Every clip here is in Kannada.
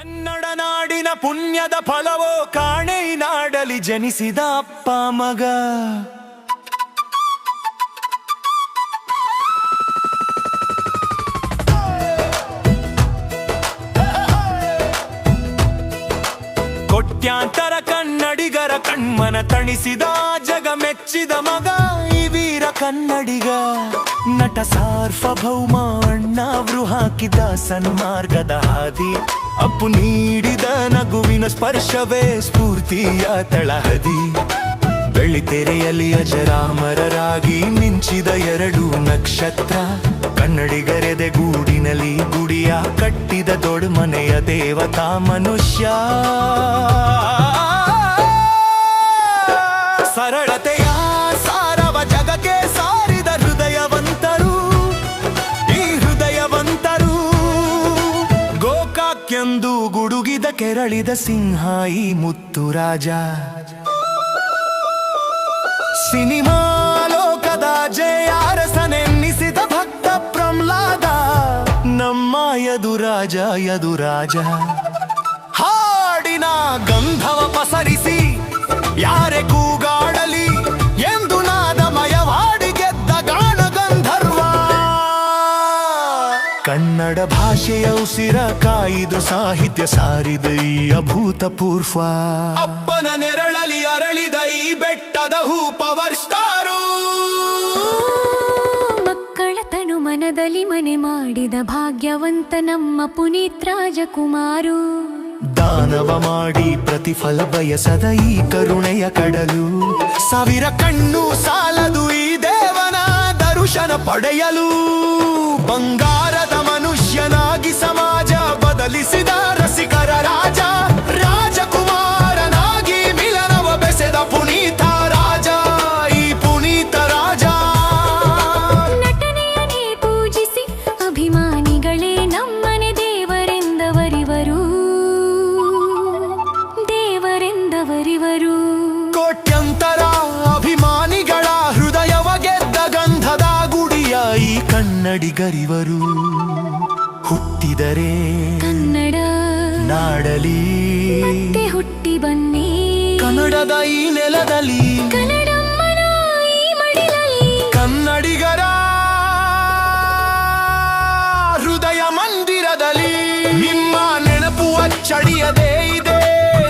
ಕನ್ನಡ ನಾಡಿನ ಪುಣ್ಯದ ಫಲವೋ ಕಾಣೆ ನಾಡಲಿ ಜನಿಸಿದ ಅಪ್ಪ ಮಗ. ಕೊಟ್ಯಾಂತರ ಕನ್ನಡಿಗರ ಕಣ್ಮನ ತಣಿಸಿದ ಜಗ ಮೆಚ್ಚಿದ ಮಗ ವೀರ ಕನ್ನಡಿಗ, ನಟ ಸಾರ್ವಭೌಮ ಅಣ್ಣಾವ್ರು ಹಾಕಿದ ಸನ್ಮಾರ್ಗದ ಹಾದಿ. ಅಪ್ಪು ನೀಡಿದ ನಗುವಿನ ಸ್ಪರ್ಶವೇ ಸ್ಫೂರ್ತಿಯ ತಳಹದಿ. ಬೆಳ್ಳಿತೆರೆಯಲ್ಲಿ ಅಜರಾಮರರಾಗಿ ಮಿಂಚಿದ ಎರಡು ನಕ್ಷತ್ರ. ಕನ್ನಡಿಗರೆದೆ ಗೂಡಿನಲ್ಲಿ ಗುಡಿಯ ಕಟ್ಟಿದ ದೊಡ್ಡ ಮನೆಯ ದೇವತಾ ಮನುಷ್ಯ. ಸರಳತೆಯ ಕೆರಳಿದ ಸಿಂಹ ಈ ಮುತ್ತು ರಾಜ. ಸಿನಿಮಾ ಲೋಕದ ಜಯಾರಸನೆನ್ನಿಸಿದ ಭಕ್ತ ಪ್ರಹ್ಲಾದ, ನಮ್ಮ ಯದುರಾಜ ಯದುರಾಜ. ಹಾಡಿನ ಗಂಧವ ಪಸರಿಸಿ, ಯಾರೆ ಕೂಗಾಡಲಿ ಭಾಷೆಯ ಉಸಿರ ಕಾಯ್ದು ಸಾಹಿತ್ಯ ಸಾರಿದ ಈ ಅಭೂತಪೂರ್ವ. ಅಪ್ಪನ ನೆರಳಲಿ ಅರಳಿದ ಈ ಬೆಟ್ಟದ ಹೂ ಪವರ್ ಸ್ಟಾರು ಮಕ್ಕಳ ತನು ಮನದಲ್ಲಿ ಮನೆ ಮಾಡಿದ ಭಾಗ್ಯವಂತ ನಮ್ಮ ಪುನೀತ್ ರಾಜಕುಮಾರು. ದಾನವ ಮಾಡಿ ಪ್ರತಿಫಲ ಬಯಸದ ಈ ಕರುಣೆಯ ಕಡಲು. ಸಾವಿರ ಕಣ್ಣು ಸಾಲದು ಈ ದೇವನ ದರುಶನ ಪಡೆಯಲು. ಕನ್ನಡಿಗರಿವರು ಹುಟ್ಟಿದರೆ ಕನ್ನಡ ನಾಡಲಿ. ಹುಟ್ಟಿ ಬನ್ನಿ. ಕನ್ನಡದ ಈ ನೆಲದಲ್ಲಿ. ಕನ್ನಡಿಗರ ಹೃದಯ ಮಂದಿರದಲ್ಲಿ. ನಿಮ್ಮ ನೆನಪು ಅಚ್ಚಡಿಯದೇ ಇದೆ.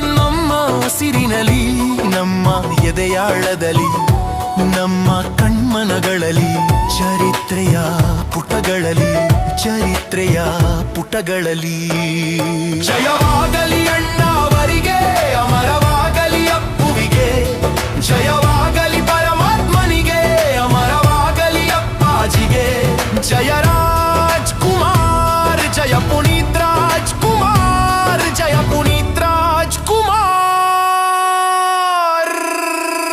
ನಮ್ಮ ಸಿರಿನಲ್ಲಿ ನಮ್ಮ ಎದೆಯಾಳದಲ್ಲಿ. ನಮ್ಮ ಕಣ್ಮನಗಳಲ್ಲಿ ಚರಿತ್ರೆಯ ಪುಟಗಳಲ್ಲಿ ಚರಿತ್ರೆಯ ಪುಟಗಳಲ್ಲಿ. ಜಯವಾ